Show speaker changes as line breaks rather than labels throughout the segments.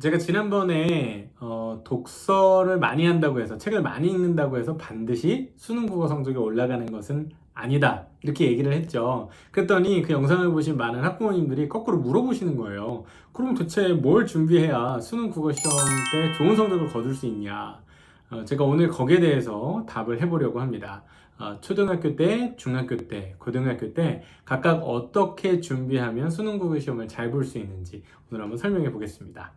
제가 지난번에 어, 독서를 많이 한다고 해서 책을 많이 읽는다고 해서 반드시 수능 국어 성적이 올라가는 것은 아니다. 이렇게 얘기를 했죠. 그랬더니 그 영상을 보신 많은 학부모님들이 거꾸로 물어보시는 거예요. 그럼 도대체 뭘 준비해야 수능 국어 시험 때 좋은 성적을 거둘 수 있냐? 어, 제가 오늘 거기에 대해서 답을 해보려고 합니다. 어, 초등학교 때, 중학교 때, 고등학교 때 각각 어떻게 준비하면 수능 국어 시험을 잘 볼 수 있는지 오늘 한번 설명해 보겠습니다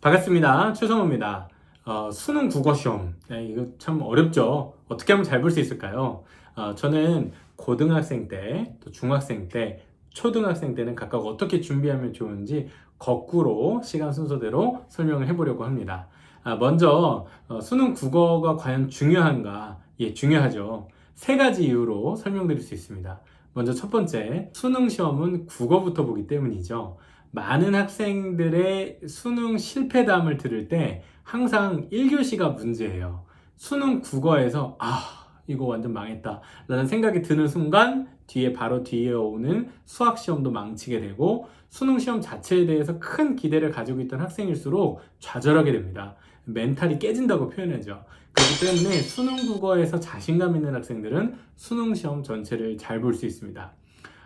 반갑습니다. 최성호입니다. 어, 수능 국어 시험. 네, 이거 참 어렵죠. 어떻게 하면 잘 볼 수 있을까요? 어, 저는 고등학생 때, 또 중학생 때, 초등학생 때는 각각 어떻게 준비하면 좋은지 거꾸로 시간 순서대로 설명을 해보려고 합니다. 아, 먼저 어, 수능 국어가 과연 중요한가? 예, 중요하죠. 세 가지 이유로 설명드릴 수 있습니다. 먼저 첫 번째, 수능 시험은 국어부터 보기 때문이죠. 많은 학생들의 수능 실패담을 들을 때 항상 1교시가 문제예요. 수능 국어에서 아, 이거 완전 망했다. 라는 생각이 드는 순간 뒤에 바로 뒤에 오는 수학 시험도 망치게 되고 수능 시험 자체에 대해서 큰 기대를 가지고 있던 학생일수록 좌절하게 됩니다. 멘탈이 깨진다고 표현하죠. 그렇기 때문에 수능 국어에서 자신감 있는 학생들은 수능 시험 전체를 잘 볼 수 있습니다.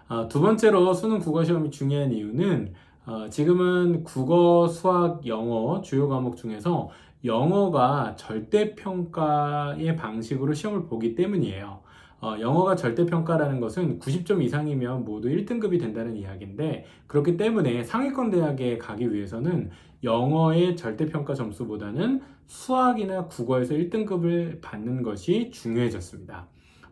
어, 두 번째로 수능 국어 시험이 중요한 이유는 어, 지금은 국어, 수학, 영어 주요 과목 중에서 영어가 절대평가의 방식으로 시험을 보기 때문이에요. 어, 영어가 절대평가라는 것은 90점 이상이면 모두 1등급이 된다는 이야기인데 그렇기 때문에 상위권 대학에 가기 위해서는 영어의 절대평가 점수보다는 수학이나 국어에서 1등급을 받는 것이 중요해졌습니다.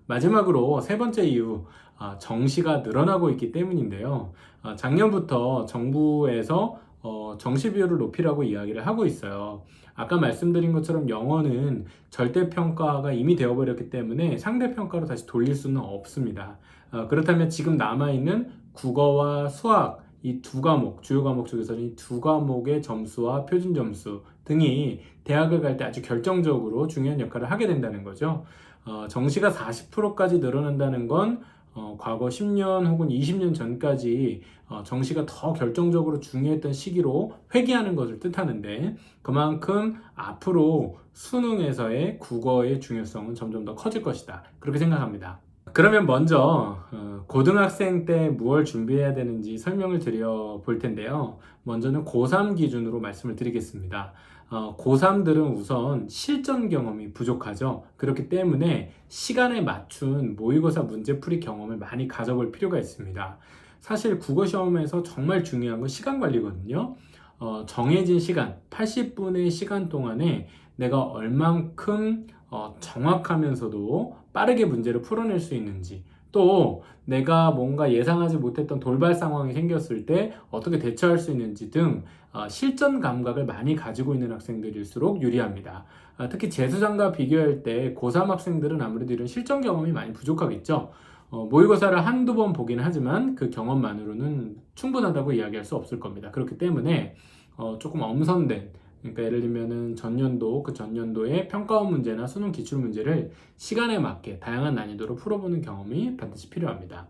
마지막으로 세 번째 이유, 아, 정시가 늘어나고 있기 때문인데요. 아, 작년부터 정부에서 어, 정시 비율을 높이라고 이야기를 하고 있어요. 아까 말씀드린 것처럼 영어는 절대평가가 이미 되어버렸기 때문에 상대평가로 다시 돌릴 수는 없습니다. 어, 그렇다면 지금 남아있는 국어와 수학 이 두 과목, 주요 과목 중에서는 이 두 과목의 점수와 표준 점수 등이 대학을 갈 때 아주 결정적으로 중요한 역할을 하게 된다는 거죠. 어, 정시가 40%까지 늘어난다는 건 어, 과거 10년 혹은 20년 전까지 어, 정시가 더 결정적으로 중요했던 시기로 회귀하는 것을 뜻하는데 그만큼 앞으로 수능에서의 국어의 중요성은 점점 더 커질 것이다. 그렇게 생각합니다. 그러면 먼저 어, 고등학생 때 무엇 준비해야 되는지 설명을 드려 볼 텐데요. 먼저는 고3 기준으로 말씀을 드리겠습니다. 어, 고3들은 우선 실전 경험이 부족하죠. 그렇기 때문에 시간에 맞춘 모의고사 문제풀이 경험을 많이 가져볼 필요가 있습니다. 사실 국어 시험에서 정말 중요한 건 시간 관리거든요. 어, 정해진 시간, 80분의 시간 동안에 내가 얼만큼 어, 정확하면서도 빠르게 문제를 풀어낼 수 있는지, 또 내가 뭔가 예상하지 못했던 돌발 상황이 생겼을 때 어떻게 대처할 수 있는지 등 어, 실전 감각을 많이 가지고 있는 학생들일수록 유리합니다. 아, 특히 재수장과 비교할 때 고3 학생들은 아무래도 이런 실전 경험이 많이 부족하겠죠. 어, 모의고사를 한두 번 보긴 하지만 그 경험만으로는 충분하다고 이야기할 수 없을 겁니다. 그렇기 때문에 어, 조금 엄선된 그러니까 예를 들면은 전년도 그 전년도의 평가원 문제나 수능 기출 문제를 시간에 맞게 다양한 난이도로 풀어보는 경험이 반드시 필요합니다.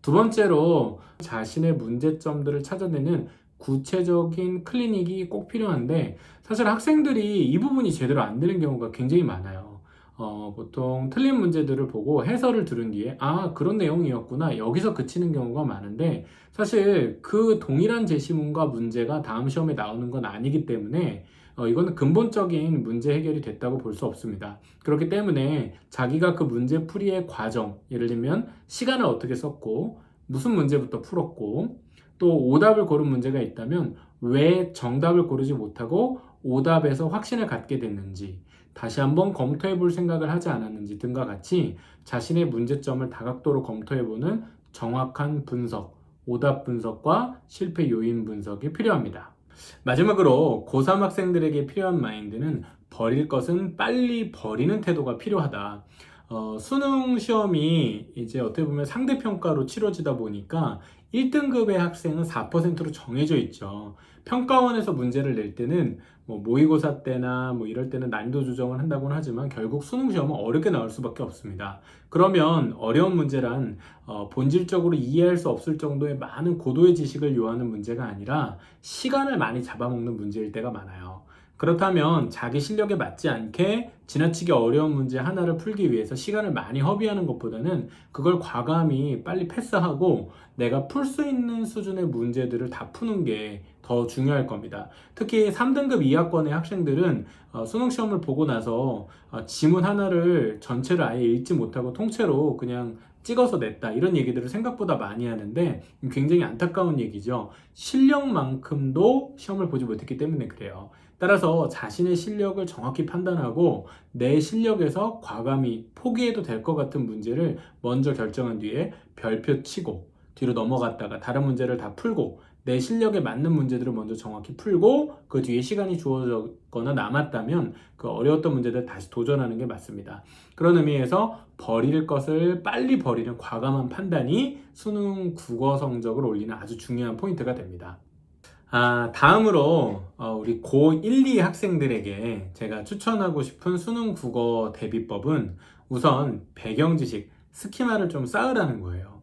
두 번째로 자신의 문제점들을 찾아내는 구체적인 클리닉이 꼭 필요한데 사실 학생들이 이 부분이 제대로 안 되는 경우가 굉장히 많아요. 어, 보통 틀린 문제들을 보고 해설을 들은 뒤에 아 그런 내용이었구나 여기서 그치는 경우가 많은데 사실 그 동일한 제시문과 문제가 다음 시험에 나오는 건 아니기 때문에 어, 이거는 근본적인 문제 해결이 됐다고 볼 수 없습니다. 그렇기 때문에 자기가 그 문제 풀이의 과정, 예를 들면 시간을 어떻게 썼고 무슨 문제부터 풀었고 또 오답을 고른 문제가 있다면 왜 정답을 고르지 못하고 오답에서 확신을 갖게 됐는지 다시 한번 검토해 볼 생각을 하지 않았는지 등과 같이 자신의 문제점을 다각도로 검토해 보는 정확한 분석, 오답 분석과 실패 요인 분석이 필요합니다. 마지막으로 고3 학생들에게 필요한 마인드는 버릴 것은 빨리 버리는 태도가 필요하다. 어, 수능 시험이 이제 어떻게 보면 상대평가로 치러지다 보니까 1등급의 학생은 4%로 정해져 있죠. 평가원에서 문제를 낼 때는 뭐 모의고사 때나 뭐 이럴 때는 난이도 조정을 한다고는 하지만 결국 수능 시험은 어렵게 나올 수밖에 없습니다. 그러면 어려운 문제란 어, 본질적으로 이해할 수 없을 정도의 많은 고도의 지식을 요하는 문제가 아니라 시간을 많이 잡아먹는 문제일 때가 많아요. 그렇다면 자기 실력에 맞지 않게 지나치게 어려운 문제 하나를 풀기 위해서 시간을 많이 허비하는 것보다는 그걸 과감히 빨리 패스하고 내가 풀 수 있는 수준의 문제들을 다 푸는 게 더 중요할 겁니다. 특히 3등급 이하권의 학생들은 어, 수능 시험을 보고 나서 어, 지문 하나를 전체를 아예 읽지 못하고 통째로 그냥 찍어서 냈다 이런 얘기들을 생각보다 많이 하는데 굉장히 안타까운 얘기죠. 실력만큼도 시험을 보지 못했기 때문에 그래요. 따라서 자신의 실력을 정확히 판단하고 내 실력에서 과감히 포기해도 될 것 같은 문제를 먼저 결정한 뒤에 별표 치고 뒤로 넘어갔다가 다른 문제를 다 풀고 내 실력에 맞는 문제들을 먼저 정확히 풀고 그 뒤에 시간이 주어졌거나 남았다면 그 어려웠던 문제들 다시 도전하는 게 맞습니다. 그런 의미에서 버릴 것을 빨리 버리는 과감한 판단이 수능 국어 성적을 올리는 아주 중요한 포인트가 됩니다. 아, 다음으로 어, 우리 고1, 2 학생들에게 제가 추천하고 싶은 수능 국어 대비법은 우선 배경 지식, 스키마를 좀 쌓으라는 거예요.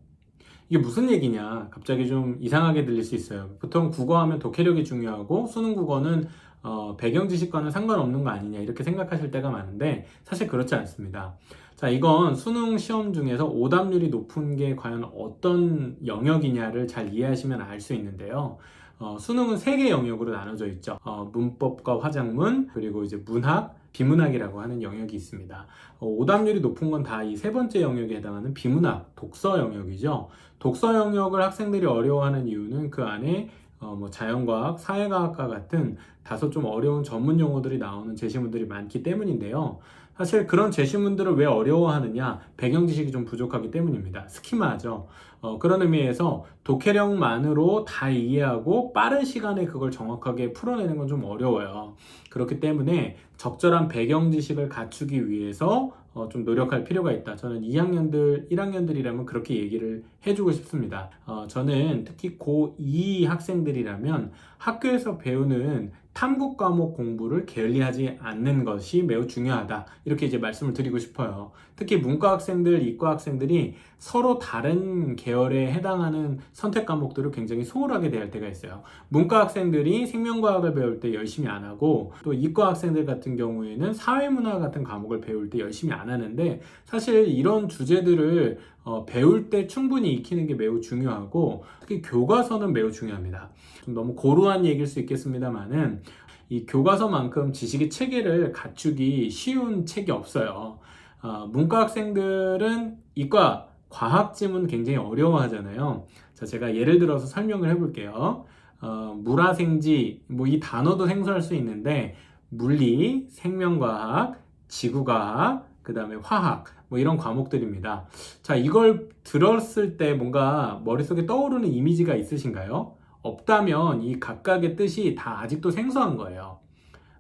이게 무슨 얘기냐? 갑자기 좀 이상하게 들릴 수 있어요. 보통 국어하면 독해력이 중요하고 수능 국어는 어, 배경 지식과는 상관없는 거 아니냐 이렇게 생각하실 때가 많은데 사실 그렇지 않습니다. 자, 이건 수능 시험 중에서 오답률이 높은 게 과연 어떤 영역이냐를 잘 이해하시면 알 수 있는데요. 어, 수능은 세 개 영역으로 나눠져 있죠. 어, 문법과 화작문, 그리고 이제 문학, 비문학이라고 하는 영역이 있습니다. 어, 오답률이 높은 건 다 이 세 번째 영역에 해당하는 비문학, 독서 영역이죠. 독서 영역을 학생들이 어려워하는 이유는 그 안에 어, 뭐 자연과학, 사회과학과 같은 다소 좀 어려운 전문 용어들이 나오는 제시문들이 많기 때문인데요. 사실 그런 제시문들을 왜 어려워하느냐? 배경 지식이 좀 부족하기 때문입니다. 스키마죠. 어, 그런 의미에서 독해력만으로 다 이해하고 빠른 시간에 그걸 정확하게 풀어내는 건 좀 어려워요. 그렇기 때문에 적절한 배경 지식을 갖추기 위해서 어, 좀 노력할 필요가 있다. 저는 2학년들, 1학년들이라면 그렇게 얘기를 해주고 싶습니다. 어, 저는 특히 고2 학생들이라면 학교에서 배우는 탐구 과목 공부를 게을리하지 않는 것이 매우 중요하다. 이렇게 이제 말씀을 드리고 싶어요. 특히 문과 학생들, 이과 학생들이 서로 다른 계열에 해당하는 선택 과목들을 굉장히 소홀하게 대할 때가 있어요. 문과 학생들이 생명과학을 배울 때 열심히 안 하고 또 이과 학생들 같은 경우에는 사회문화 같은 과목을 배울 때 열심히 안 하는데 사실 이런 주제들을 어, 배울 때 충분히 익히는 게 매우 중요하고 특히 교과서는 매우 중요합니다. 좀 너무 고루한 얘기일 수 있겠습니다만은 이 교과서만큼 지식의 체계를 갖추기 쉬운 책이 없어요. 어, 문과 학생들은 이과 과학 지문 굉장히 어려워하잖아요. 자, 제가 예를 들어서 설명을 해볼게요. 어, 물화생지, 뭐 이 단어도 생소할 수 있는데 물리, 생명과학, 지구과학, 그 다음에 화학, 뭐 이런 과목들입니다. 자, 이걸 들었을 때 뭔가 머릿속에 떠오르는 이미지가 있으신가요? 없다면 이 각각의 뜻이 다 아직도 생소한 거예요.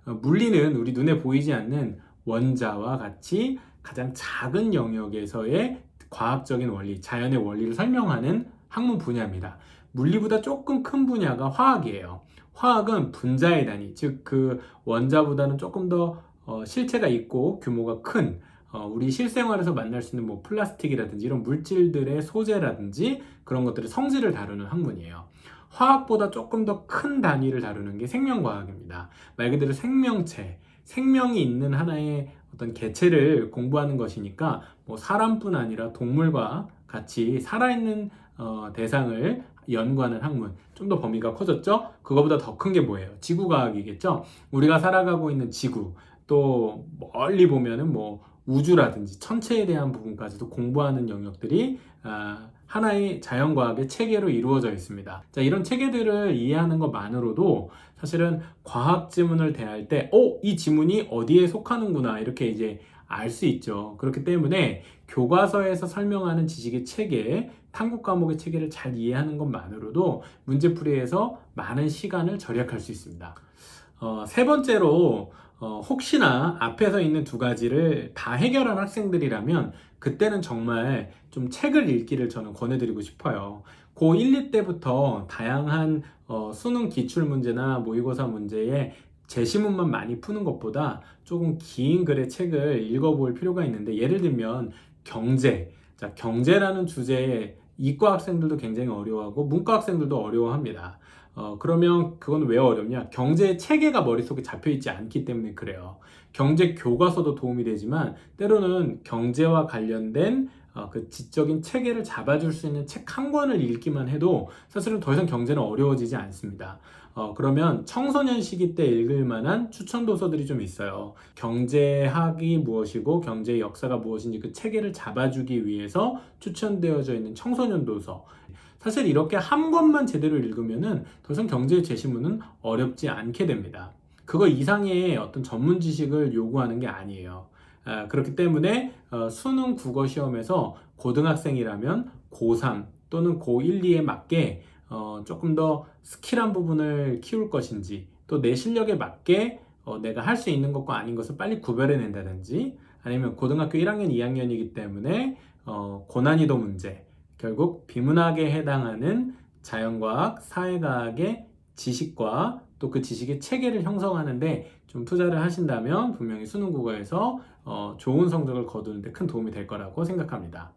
어, 물리는 우리 눈에 보이지 않는 원자와 같이 가장 작은 영역에서의 과학적인 원리, 자연의 원리를 설명하는 학문 분야입니다. 물리보다 조금 큰 분야가 화학이에요. 화학은 분자의 단위, 즉 그 원자보다는 조금 더 어, 실체가 있고 규모가 큰 어, 우리 실생활에서 만날 수 있는 뭐 플라스틱이라든지 이런 물질들의 소재라든지 그런 것들의 성질을 다루는 학문이에요. 화학보다 조금 더 큰 단위를 다루는 게 생명과학입니다. 말 그대로 생명체, 생명이 있는 하나의 어떤 개체를 공부하는 것이니까 뭐 사람뿐 아니라 동물과 같이 살아있는 어, 대상을 연구하는 학문 좀 더 범위가 커졌죠? 그거보다 더 큰 게 뭐예요? 지구과학이겠죠? 우리가 살아가고 있는 지구 또 멀리 보면은 뭐 우주라든지 천체에 대한 부분까지도 공부하는 영역들이 아, 하나의 자연과학의 체계로 이루어져 있습니다. 자, 이런 체계들을 이해하는 것만으로도 사실은 과학 지문을 대할 때, 어, 이 지문이 어디에 속하는구나, 이렇게 이제 알 수 있죠. 그렇기 때문에 교과서에서 설명하는 지식의 체계, 탐구 과목의 체계를 잘 이해하는 것만으로도 문제풀이에서 많은 시간을 절약할 수 있습니다. 어, 세 번째로 어, 혹시나 앞에서 있는 두 가지를 다 해결한 학생들이라면 그때는 정말 좀 책을 읽기를 저는 권해드리고 싶어요. 고 1, 2때부터 다양한 어, 수능 기출 문제나 모의고사 문제에 제시문만 많이 푸는 것보다 조금 긴 글의 책을 읽어볼 필요가 있는데 예를 들면 경제. 자, 경제라는 주제에 이과 학생들도 굉장히 어려워하고 문과 학생들도 어려워합니다. 어, 그러면 그건 왜 어렵냐? 경제 체계가 머릿속에 잡혀 있지 않기 때문에 그래요. 경제 교과서도 도움이 되지만 때로는 경제와 관련된 어, 그 지적인 체계를 잡아줄 수 있는 책 한 권을 읽기만 해도 사실은 더 이상 경제는 어려워지지 않습니다. 어, 그러면 청소년 시기 때 읽을 만한 추천 도서들이 좀 있어요. 경제학이 무엇이고 경제의 역사가 무엇인지 그 체계를 잡아주기 위해서 추천되어져 있는 청소년 도서. 사실 이렇게 한 권만 제대로 읽으면은 더 이상 경제 제시문은 어렵지 않게 됩니다. 그거 이상의 어떤 전문 지식을 요구하는 게 아니에요. 아, 그렇기 때문에 어, 수능 국어 시험에서 고등학생이라면 고3 또는 고1, 2에 맞게 어, 조금 더 스킬한 부분을 키울 것인지 또 내 실력에 맞게 어, 내가 할 수 있는 것과 아닌 것을 빨리 구별해낸다든지 아니면 고등학교 1학년, 2학년이기 때문에 어, 고난이도 문제 결국 비문학에 해당하는 자연과학, 사회과학의 지식과 또 그 지식의 체계를 형성하는데 좀 투자를 하신다면 분명히 수능 국어에서 어, 좋은 성적을 거두는데 큰 도움이 될 거라고 생각합니다.